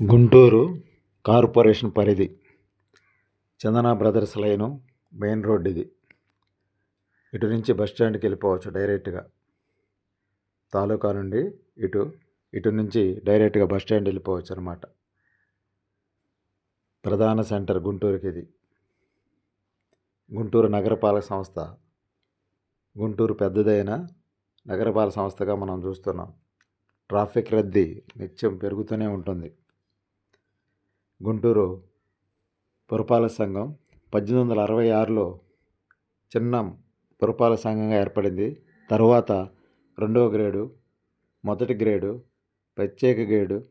Guntur corporation పరిధి. Chandana brothers line main road ఇది ఇటు నుంచి బస్ స్టాండ్కి వెళ్ళిపోవచ్చు డైరెక్ట్గా. తాలూకా నుండి ఇటు ఇటు నుంచి డైరెక్ట్గా బస్ స్టాండ్ వెళ్ళిపోవచ్చు అనమాట ప్రధాన సెంటర్ గుంటూరుకి ఇది గుంటూరు నగరపాలక సంస్థ. గుంటూరు పెద్దదైన నగరపాలక సంస్థగా మనం చూస్తున్నాం. ట్రాఫిక్ రద్దీ నిత్యం పెరుగుతూనే ఉంటుంది. గుంటూరు పురపాలక సంఘం పద్దెనిమిది వందల అరవై ఆరులో చిన్న పురపాలక సంఘంగా ఏర్పడింది. తరువాత రెండవ గ్రేడు మొదటి గ్రేడు ప్రత్యేక గ్రేడు.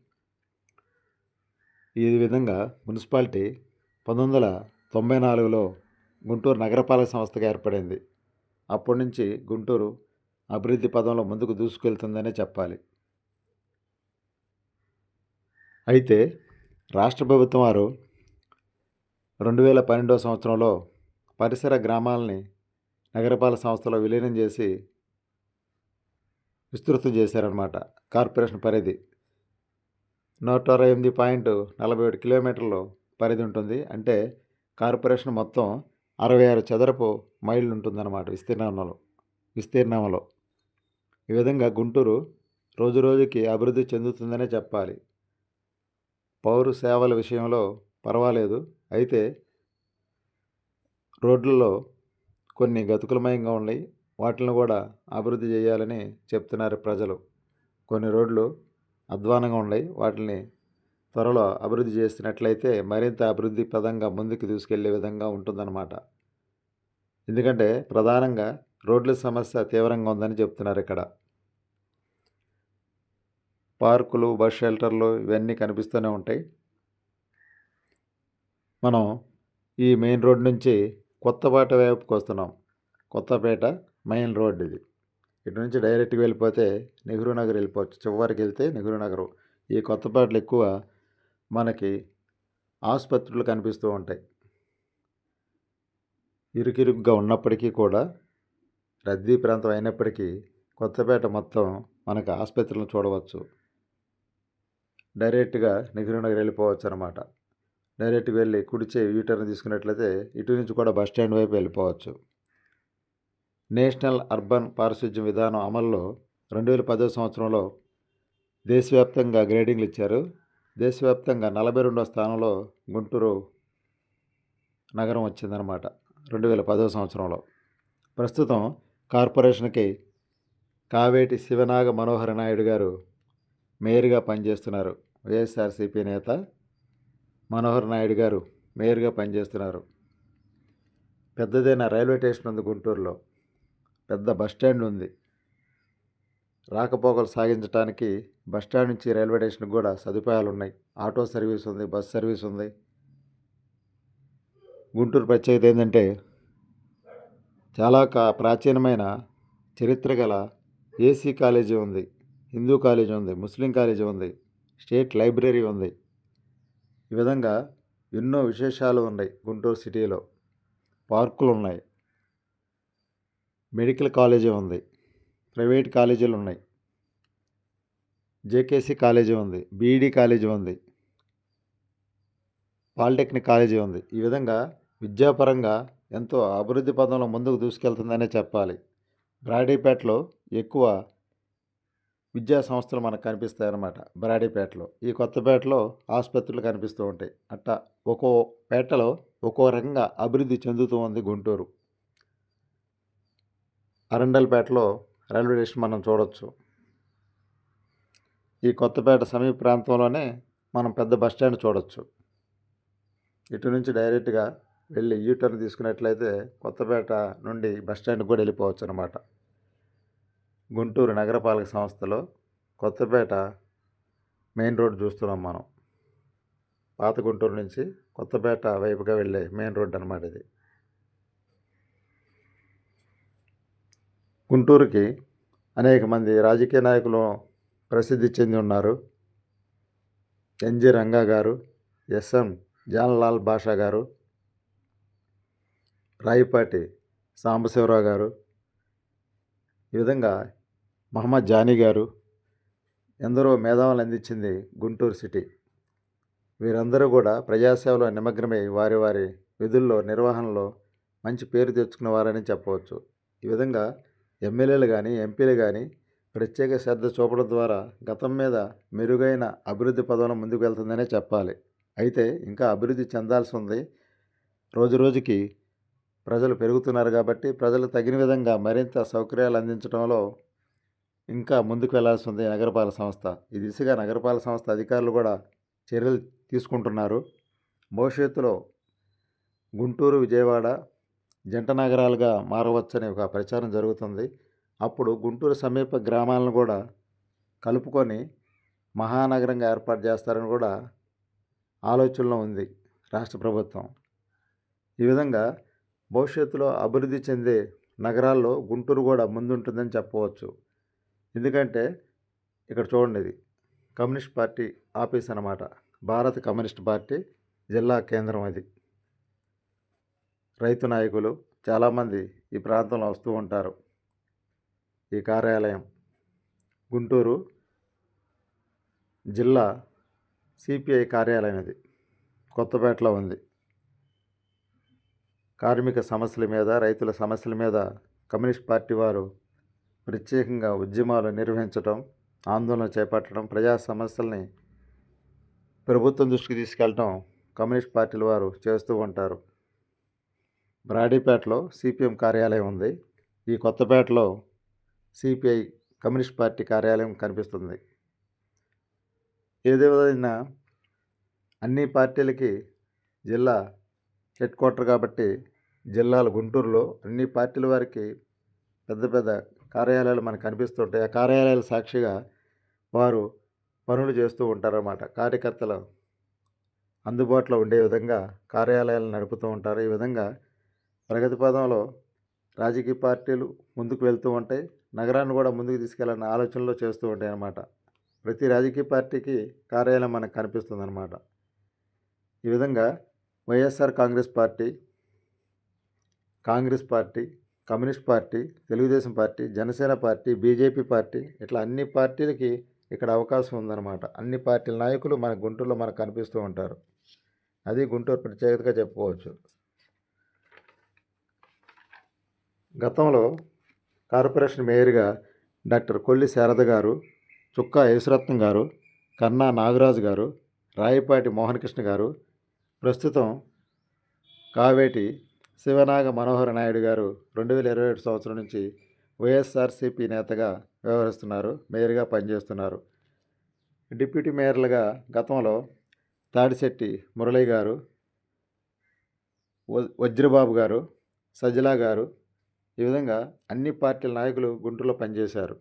ఈ విధంగా మున్సిపాలిటీ పంతొమ్మిది వందల తొంభై నాలుగులో గుంటూరు నగరపాలక సంస్థగా ఏర్పడింది. అప్పటి నుంచి గుంటూరు అభివృద్ధి పదంలో ముందుకు దూసుకెళ్తుందనే చెప్పాలి. అయితే రాష్ట్ర ప్రభుత్వం వారు రెండు వేల పన్నెండవ సంవత్సరంలో పరిసర గ్రామాలని నగరపాలక సంస్థలో విలీనం చేసి విస్తృతం చేశారనమాట కార్పొరేషన్ పరిధి నూట అరవై ఎనిమిది పాయింట్ నలభై ఏడు కిలోమీటర్లు పరిధి ఉంటుంది. అంటే కార్పొరేషన్ మొత్తం అరవై ఆరు చదరపు మైళ్ళు ఉంటుందన్నమాట విస్తీర్ణంలో విస్తీర్ణంలో. ఈ విధంగా గుంటూరు రోజు రోజుకి అభివృద్ధి చెందుతుందనే చెప్పాలి. పౌర సేవల విషయంలో పర్వాలేదు. అయితే రోడ్లలో కొన్ని గతుకులమయంగా ఉన్నాయి. వాటిని కూడా అభివృద్ధి చేయాలని చెప్తున్నారు ప్రజలు. కొన్ని రోడ్లు అధ్వానంగా ఉన్నాయి. వాటిని త్వరలో అభివృద్ధి చేసినట్లయితే మరింత అభివృద్ధి పదంగా ముందుకు తీసుకెళ్ళే విధంగా ఉంటుందన్నమాట. ఎందుకంటే ప్రధానంగా రోడ్ల సమస్య తీవ్రంగా ఉందని చెప్తున్నారు ఇక్కడ. పార్కులు బస్ షెల్టర్లు ఇవన్నీ కనిపిస్తూనే ఉంటాయి. మనం ఈ మెయిన్ రోడ్ నుంచి కొత్తపేట వైపుకి వస్తున్నాం. కొత్తపేట మెయిన్ రోడ్ ఇది. ఇటు నుంచి డైరెక్ట్గా వెళ్ళిపోతే నెహ్రూ నగర్ వెళ్ళిపోవచ్చు. చివరికి వెళ్తే నెహ్రూ నగరు. ఈ కొత్తపేటలు ఎక్కువ మనకి ఆసుపత్రులు కనిపిస్తూ ఉంటాయి. ఇరుకిరుగ్గా ఉన్నప్పటికీ కూడా రద్దీ ప్రాంతం అయినప్పటికీ కొత్తపేట మొత్తం మనకు ఆసుపత్రులను చూడవచ్చు. డైరెక్ట్గా నెహ్రూ నగర్ వెళ్ళిపోవచ్చు అనమాట డైరెక్ట్గా వెళ్ళి కుడిచే యూటర్న్ తీసుకున్నట్లయితే ఇటు నుంచి కూడా బస్ స్టాండ్ వైపు వెళ్ళిపోవచ్చు. నేషనల్ అర్బన్ పారిశుధ్యం విధానం అమల్లో రెండు వేల పదో సంవత్సరంలో దేశవ్యాప్తంగా గ్రేడింగ్లు ఇచ్చారు. దేశవ్యాప్తంగా నలభై రెండో స్థానంలో గుంటూరు నగరం వచ్చిందనమాట రెండు వేల పదో సంవత్సరంలో. ప్రస్తుతం కార్పొరేషన్కి కావేటి శివనాగ మనోహర నాయుడు గారు మేయర్గా పనిచేస్తున్నారు. వైఎస్ఆర్సీపీ నేత మనోహర్ నాయుడు గారు మేయర్గా పనిచేస్తున్నారు. పెద్దదైన రైల్వే స్టేషన్ ఉంది గుంటూరులో. పెద్ద బస్ స్టాండ్ ఉంది. రాకపోకలు సాగించడానికి బస్ స్టాండ్ నుంచి రైల్వే స్టేషన్కి కూడా సదుపాయాలు ఉన్నాయి. ఆటో సర్వీస్ ఉంది బస్ సర్వీస్ ఉంది. గుంటూరు ప్రత్యేకత ఏంటంటే చాలా కా ప్రాచీనమైన చరిత్ర గల ఏసీ కాలేజీ ఉంది హిందూ కాలేజీ ఉంది ముస్లిం కాలేజీ ఉంది. స్టేట్ లైబ్రరీ ఉంది. ఈ విధంగా ఎన్నో విశేషాలు ఉన్నాయి గుంటూరు సిటీలో. పార్కులు ఉన్నాయి. మెడికల్ కాలేజీ ఉంది. ప్రైవేట్ కాలేజీలు ఉన్నాయి. జేకేసీ కాలేజీ ఉంది. బీఈడి కాలేజీ ఉంది. పాలిటెక్నిక్ కాలేజీ ఉంది. ఈ విధంగా విద్యాపరంగా ఎంతో అభివృద్ధి పదంలో ముందుకు దూసుకెళ్తుందనే చెప్పాలి. బ్రాడీపేటలో ఎక్కువ విద్యా సంస్థలు మనకు కనిపిస్తాయి అన్నమాట బరాడీపేటలో. ఈ కొత్తపేటలో ఆసుపత్రులు కనిపిస్తూ ఉంటాయి. అట్టా ఒక్కో పేటలో ఒక్కో రకంగా అభివృద్ధి చెందుతూ ఉంది గుంటూరు. అరండల్పేటలో రైల్వే స్టేషన్ మనం చూడవచ్చు ఈ కొత్తపేట సమీప ప్రాంతంలోనే మనం పెద్ద బస్ స్టాండ్ చూడవచ్చు ఇటు నుంచి డైరెక్ట్గా వెళ్ళి యూటర్న్ తీసుకున్నట్లయితే కొత్తపేట నుండి బస్ స్టాండ్కి కూడా వెళ్ళిపోవచ్చు అనమాట గుంటూరు నగరపాలక సంస్థలో కొత్తపేట మెయిన్ రోడ్ చూస్తున్నాం మనం. పాత గుంటూరు నుంచి కొత్తపేట వైపుగా వెళ్ళే మెయిన్ రోడ్ అనమాట ఇది. గుంటూరుకి అనేక మంది రాజకీయ నాయకులు ప్రసిద్ధి చెంది ఉన్నారు. ఎన్జి రంగా గారు ఎస్ఎం జాన్లాల్ బాషా గారు రాయిపాటి సాంబశివరావు గారు. ఈ విధంగా మహమ్మద్ జానీ గారు ఎందరో మేధావులు అందించింది గుంటూరు సిటీ. వీరందరూ కూడా ప్రజాసేవలో నిమగ్నమై వారి వారి విధుల్లో నిర్వహణలో మంచి పేరు తెచ్చుకున్నవారని చెప్పవచ్చు. ఈ విధంగా ఎమ్మెల్యేలు కానీ ఎంపీలు కానీ ప్రత్యేక శ్రద్ధ చూపడం ద్వారా గతం మీద మెరుగైన అభివృద్ధి పదవులు ముందుకు వెళ్తుందనే చెప్పాలి. అయితే ఇంకా అభివృద్ధి చెందాల్సి ఉంది రోజు రోజుకి ప్రజలు పెరుగుతున్నారు కాబట్టి ప్రజలు తగిన విధంగా మరింత సౌకర్యాలు అందించడంలో ఇంకా ముందుకు వెళ్ళాల్సి ఉంది నగరపాలక సంస్థ. ఈ దిశగా నగరపాలక సంస్థ అధికారులు కూడా చర్యలు తీసుకుంటున్నారు. భవిష్యత్తులో గుంటూరు విజయవాడ జంట నగరాలుగా మారవచ్చని ఒక ప్రచారం జరుగుతుంది. అప్పుడు గుంటూరు సమీప గ్రామాలను కూడా కలుపుకొని మహానగరంగా ఏర్పాటు చేస్తారని కూడా ఆలోచనలో ఉంది రాష్ట్ర ప్రభుత్వం. ఈ విధంగా భవిష్యత్తులో అభివృద్ధి చెందే నగరాల్లో గుంటూరు కూడా ముందుంటుందని చెప్పవచ్చు. ఎందుకంటే ఇక్కడ చూడండి ఇది. కమ్యూనిస్ట్ పార్టీ ఆఫీస్ అన్నమాట భారత కమ్యూనిస్ట్ పార్టీ జిల్లా కేంద్రం అది. రైతు నాయకులు చాలామంది ఈ ప్రాంతంలో వస్తూ ఉంటారు. ఈ కార్యాలయం. గుంటూరు జిల్లా సిపిఐ కార్యాలయం ఇది కొత్తపేటలో ఉంది. కార్మిక సమస్యల మీద రైతుల సమస్యల మీద కమ్యూనిస్ట్ పార్టీ వారు ప్రత్యేకంగా ఉద్యమాలు నిర్వహించడం ఆందోళన చేపట్టడం ప్రజా సమస్యల్ని ప్రభుత్వం దృష్టికి తీసుకెళ్ళడం కమ్యూనిస్ట్ పార్టీల వారు చేస్తూ ఉంటారు. బ్రాడీపేటలో సిపిఎం కార్యాలయం ఉంది. ఈ కొత్తపేటలో సిపిఐ కమ్యూనిస్ట్ పార్టీ కార్యాలయం కనిపిస్తుంది. ఏదేమైనా అన్ని పార్టీలకి జిల్లా హెడ్ క్వార్టర్ కాబట్టి జిల్లాల గుంటూరులో అన్ని పార్టీల వారికి పెద్ద పెద్ద కార్యాలయాలు మనకు కనిపిస్తుంటాయి. ఆ కార్యాలయాల సాక్షిగా వారు పనులు చేస్తూ ఉంటారన్నమాట. కార్యకర్తలు అందుబాటులో ఉండే విధంగా కార్యాలయాలు నడుపుతూ ఉంటారు. ఈ విధంగా ప్రగతి పదంలో రాజకీయ పార్టీలు ముందుకు వెళ్తూ ఉంటాయి. నగరాన్ని కూడా ముందుకు తీసుకెళ్ళాలన్న ఆలోచనలో చేస్తూ ఉంటాయి అన్నమాట. ప్రతి రాజకీయ పార్టీకి కార్యాలయం మనకు కనిపిస్తుంది అన్నమాట ఈ విధంగా YSR Congress party Congress party communist party Telugudesam party Janasena party BJP party ఇట్లా అన్ని పార్టీలకి ఇక్కడ అవకాశం ఉందన్నమాట. అన్ని పార్టీల నాయకులు మన గుంటూరులో మనకు కనిపిస్తూ ఉంటారు. అది గుంటూరు ప్రత్యేకతగా చెప్పుకోవచ్చు. గతంలో కార్పొరేషన్ మేయర్గా డాక్టర్ కొల్లి శారద గారు చుక్కా యేసురత్నం గారు కన్నా నాగరాజు గారు రాయపాటి మోహనకృష్ణ గారు ప్రస్తుతం కావేటి శివనాగ మనోహర నాయుడు గారు రెండు వేల ఇరవై ఏడు సంవత్సరం నుంచి వైఎస్ఆర్సీపీ నేతగా వ్యవహరిస్తున్నారు మేయర్గా పనిచేస్తున్నారు. డిప్యూటీ మేయర్లుగా గతంలో తాడిశెట్టి మురళి గారు వజ్రబాబు గారు సజిలా గారు ఈ విధంగా అన్ని పార్టీల నాయకులు గుంటూరులో పనిచేశారు.